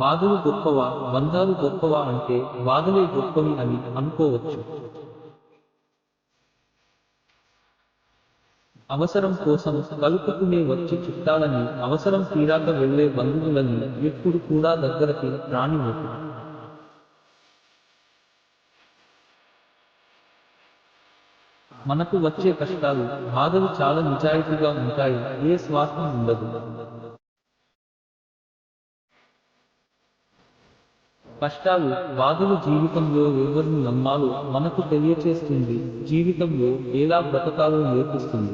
బాధలు గొప్పవా? బంధాలు గొప్పవా అంటే బాధలే గొప్పవి అని అనుకోవచ్చు. అవసరం కోసం కలుపుకునే వచ్చి చుట్టాలని అవసరం తీరాక వెళ్ళే బంధువులని ఎప్పుడు కూడా దగ్గరకి రానివ్వకు. మనకు వచ్చే కష్టాలు బాధలు చాలా నిజాయితీగా ఉంటాయి ఏ స్వార్థం ఉండదు. కష్టాలు బాధలు జీవితంలో ఎవరిని నమ్మాలో మనకు తెలియచేస్తుంది. జీవితంలో ఎలా బ్రతకాలో నేర్పిస్తుంది.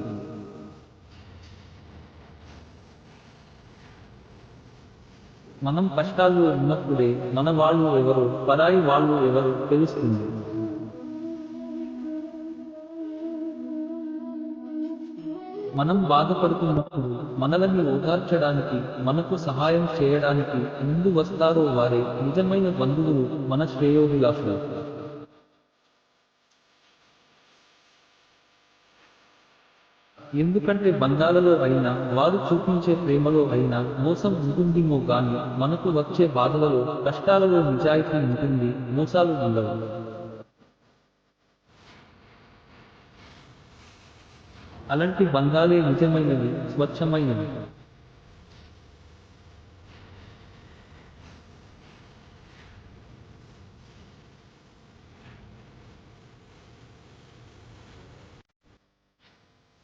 మనం కష్టాల్లో ఉన్నప్పుడే మన వాళ్ళు ఎవరు పరాయి వాళ్ళు ఎవరు తెలుస్తుంది. మనం బాధపడుతున్నప్పుడు మనలను ఓదార్చడానికి మనకు సహాయం చేయడానికి ముందు వస్తారో వారే నిజమైన బంధువులు మన శ్రేయోభిలాషులు. ఎందుకంటే బంధాలలో అయినా వారు చూపించే ప్రేమలో అయినా మోసం ఉంటుందేమో గాని మనకు వచ్చే బాధలలో కష్టాలలో నిజాయితీ ఉంటుంది మోసాలు ఉండవు. అలాంటి బంధాలే నిజమైనవి స్వచ్ఛమైనవి.